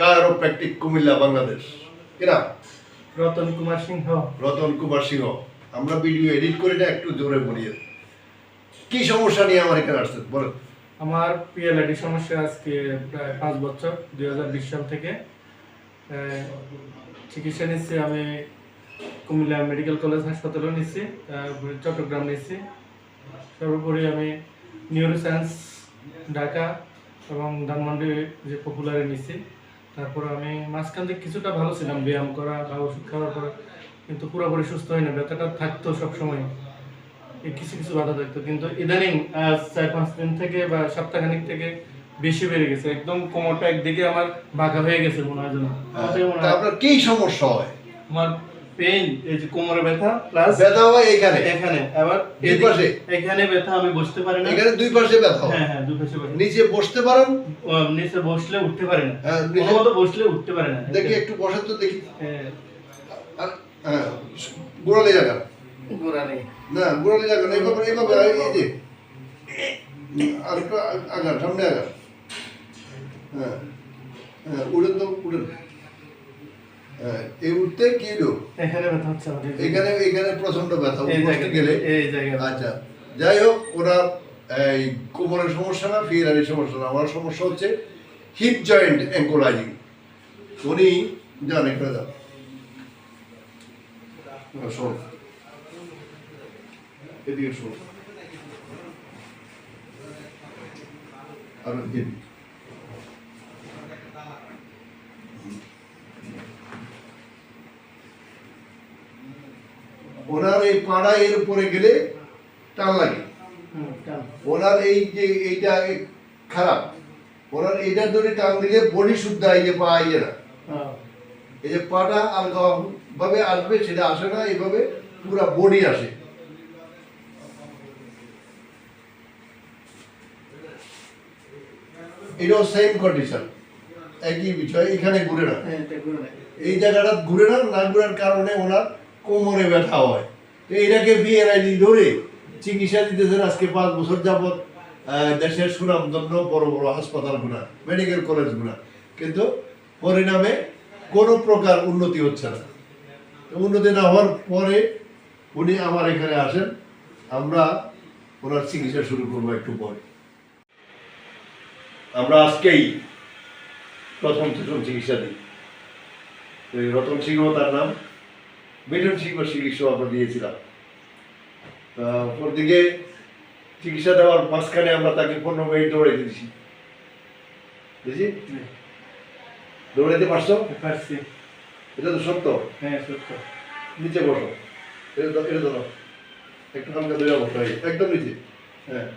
কায়োপ্র্যাকটিক কুমিল্লা বাংলাদেশ। কিনা রতন কুমার সিংহ। রতন কুমার সিংহ। আমরা video edit করে না একটু জোরে বলি। কি সমস্যা নিয়ে আমার এখানে আসছেন? বলেন। আমার পিএলআইডি সমস্যা আজকে প্রায় পাঁচ বছর দুই হাজার বিশ সাল থেকে। চিকিৎসা নিচ্ছি আমি কুমিল্লা মেডিকেল কলেজ হাসপাতালেও নিচ্ছি তারপরে চট্টগ্রাম নিচ্ছি। সর্বোপরি আমি নিউরোসায়েন্স ঢাকা এবং ধানমন্ডি যে পপুলারে নিচ্ছি তারপর আমি মাঝখান থেকে কিছুটা ভালো ছিলাম ব্যায়াম করা বা ওষুধ খাওয়ার পর কিন্তু পুরোপুরি সুস্থ হয় না ব্যথাটা থাকতো সবসময়। কিছু কিছু বাধা থাকতো কিন্তু ইদানিং আজ চার পাঁচ দিন থেকে বা সপ্তাহখানিক থেকে বেশি বেড়ে গেছে। একদম কোমরটা একদিকে আমার বাঁকা হয়ে গেছে মনে হয় যেন। আপনার কি সমস্যা হয়? আমার পেইন এই যে কোমরে ব্যথা প্লাস ব্যথা হয় এখানে। এখানে। আবার দুই পাশে? এখানে ব্যথা আমি বসতে পারি না। এখানে দুই পাশে ব্যথা হ্যাঁ। হ্যাঁ দুই পাশে ব্যথা। নিচে বসতে পারেন। নিচে বসলে উঠতে পারি না। হ্যাঁ, কোনো নিচে- মতো বসলে উঠতে পারি না। দেখি একটু বসেন তো দেখি। হ্যাঁ, আর- হ্যাঁ গোড়ালি জায়গা। গোড়া নেই না গোড়ালি জায়গা না এইভাবে এইভাবে এই যে। আর একটু আ- আগান সামনে আগান। হ্যাঁ হ্যাঁ উড়েন তো হ্যাঁ এই উঠতে কি এখানে ব্যথা হচ্ছে এখানে এখানে প্রচণ্ড ব্যথা গেলে। এই আচ্ছা যাই হোক ওনার এই কোমরের সমস্যা না ফিরারির সমস্যা না। আমার সমস্যা হচ্ছে হিপ জয়েন্ট অ্যাঙ্কোলাইজিং উনি যান এখানে যান। শোন। এদিকে শোন। আর এদিকে ওনার এই পাড়া এর উপরে গেলে টান লাগে। ওনার এই যে এইটা খারাপ ওনার এইটার ধরে টান দিলে বডি শুদ্ধ এই যে পা ইয়ে না। হ্যাঁ। এই যে পাটা আলগা ভাবে আসবে সেটা আসে না এইভাবে পুরা বডি আসে। এটাও সেম কন্ডিশন একই বিষয় এখানে ঘুরে না। হ্যাঁ, গোড়া নেই। এই জায়গাটা ঘুরে না না ঘুরার কারণে ওনার কোমরে ব্যথা হয়। তো এটাকে বিএনআইডি ধরে চিকিৎসা দিতেছেন আজকে পাঁচ বছর আহ, দেশের সুনামধন্য বড় বড় হাসপাতালগুলা মেডিকেল কলেজগুলা কিন্তু পরিণামে কোনো প্রকার উন্নতি হচ্ছে না। উন্নতি না হওয়ার পরে উনি আমার এখানে আসেন আমরা ওনার চিকিৎসা শুরু করব একটু পরে। আমরা আজকেই প্রথম প্রথম চিকিৎসা দিই। রতন সিংহ তার নাম। মিঠুন সিংহ চিকিৎসা আমরা দিয়েছিলাম। তা দিকে চিকিৎসা দেওয়ার মাঝখানে আমরা তাকে পনেরো মিনিট দৌড়াইতে দিয়েছি। বুঝি দৌড়াইতে পারছ? পারছি। এটা তো সত্য? হ্যাঁ, সত্য। নিচে বসো। এটা এটা ধরো একটু হালকা দৌড়া বসো একদম নিচে। হ্যাঁ।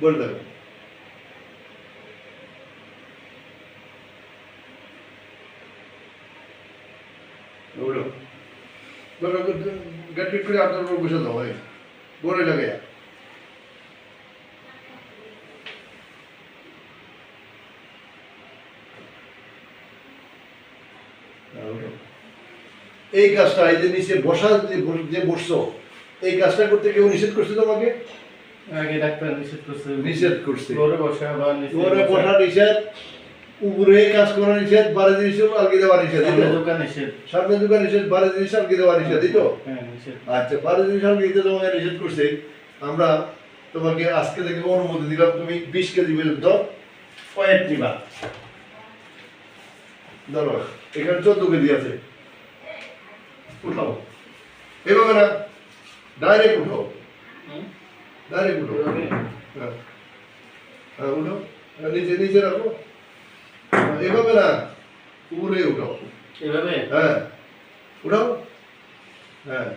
বলে দেবে গেট করে আপনার উপর বসে দাও এই গোড়ে লাগে। এই কাজটা এই যে নিচে বসা যে বস- যে বসছো এই কাজটা করতে কেউ নিষেধ করছে তোমাকে? আগে ডাক্তার নিষেধ করছে। নিষেধ করছে। ফ্লোরে বসা বা তোমার বসা। বসা নিষেধ। উপরে কাজ করা নিষেধ বারে জিনিস আলগি দেওয়া নিষেধ সামনে দোকান নিষেধ। নিষেধ বারে জিনিস আলগি দেওয়া নিষেধ এই তো হ্যাঁ, নিষেধ। আচ্ছা বারো জিনিস আলগি দিতে তোমাকে নিষেধ করছে। আমরা তোমাকে আজকে থেকে অনুমতি দিলাম তুমি বিশ কেজি পর্যন্ত ওয়েট নিবা ধরো এখানে চোদ্দ কেজি আছে। উঠাও। এভাবে না ডাইরেক্ট উঠাও? ডাইরেক্ট উঠাও। হ্যাঁ। হ্যাঁ উঠাও। হ্যাঁ, নিচে নিচে রাখো। হ্যাঁ, এভাবে না উপরে উঠাও। এভাবে? হ্যাঁ। উঠাও। হ্যাঁ।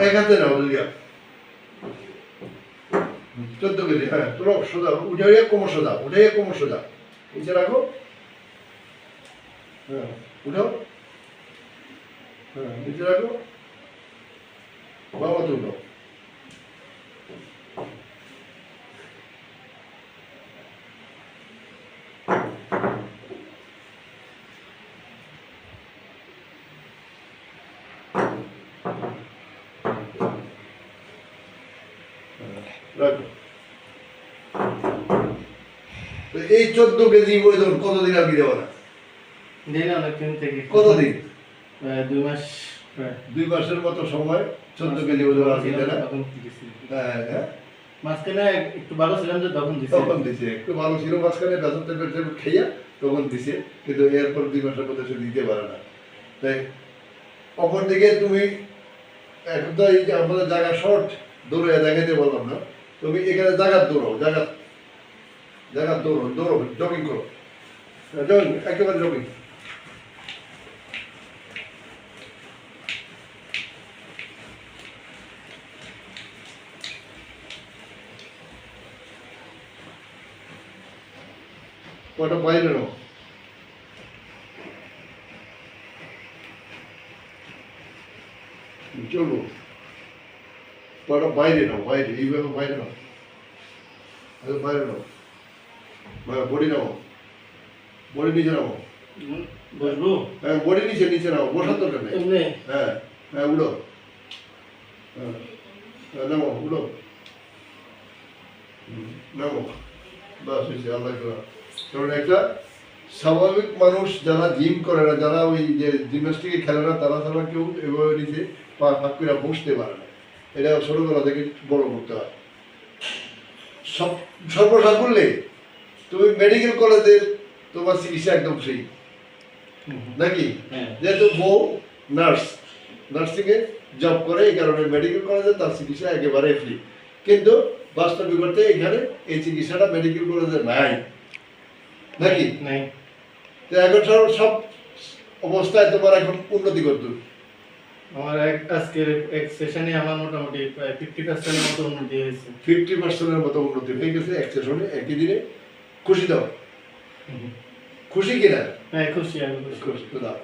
এক হাতে নাও দুইয়া চোদ্দ কেজি হ্যাঁ তোর সোজা উঠাইয়া কোমর সোজা উঠাইয়া কোমর সোজা নিচে রাখো। হ্যাঁ উঠাও। হ্যাঁ নিচে রাখো। বাবা তো তো এই চোদ্দ কেজি ওজন কতদিন আর কি দেবো না দিন অনেকদিন থেকে। কতদিন? দুই মাস দুই মাসের মতো সময় চোদ্দ কেজি ওজন হ্যাঁ? হ্যাঁ মাঝখানে একটু ভালো ছিলাম যে তখন দিছি। তখন দিছে। একটু ভালো ছিল মাঝখানে খাইয়া তখন দিছে। কিন্তু এরপর দুই মাসের মধ্যে সে দিতে পারে না। তাই তুমি এখন তো এই যে আমাদের জায়গা শর্ট দৌড়ে দেখাইতে বললাম না। তুমি এখানে জায়গা দৌড়ো জায়গা জায়গা দৌড়ো দৌড়ো জগিং করো। জগিং একেবারে জগিং কটা বাইরে নাও চলবো কটা বাইরে নাও বাইরে এইভাবে বাইরে নাও আরে বাইরে নাও বডি নাও বডি নিচে নাও বসবো হ্যাঁ বডি নিচে নিচে নাও বসার দরকার নেই হ্যাঁ হ্যাঁ উড়ো হ্যাঁ হ্যাঁ, নামো উড়ো নামো। বাস হয়েছে আল্লাহ করা। কারণ একটা স্বাভাবিক মানুষ যারা জিম করে না যারা ওই যে জিমনাস্টিকে খেলে না তারা ছাড়া কেউ এভাবে নিচে পা ফাঁক করে বসতে পারে না। এটা ছোটবেলা থেকে বড় করতে হয়। সব সর্বসাকুল্যে তুমি মেডিকেল কলেজের তোমার চিকিৎসা একদম ফ্রি নাকি? হ্যাঁ। যেহেতু বউ নার্স নার্সিংয়ে জব করে এই কারণে মেডিকেল কলেজে তার চিকিৎসা একেবারে ফ্রি কিন্তু বাস্তবিক করতে এখানে এই চিকিৎসাটা মেডিকেল কলেজে নাই। নাকি? নাই। তো এখন সব অবস্থায় তোমার এখন উন্নতি করতে আমার এক আজকের এক সেশনে আমার মোটামুটি প্রায় ফিফটি পার্সেন্টের মতো উন্নতি হয়েছে। ফিফটি পার্সেন্টের মতো উন্নতি হয়ে গেছে এক সেশনে একই দিনে। খুশি দাও খুশি কিনা? হ্যাঁ খুশি আমি খুশি। খুশি তো দাও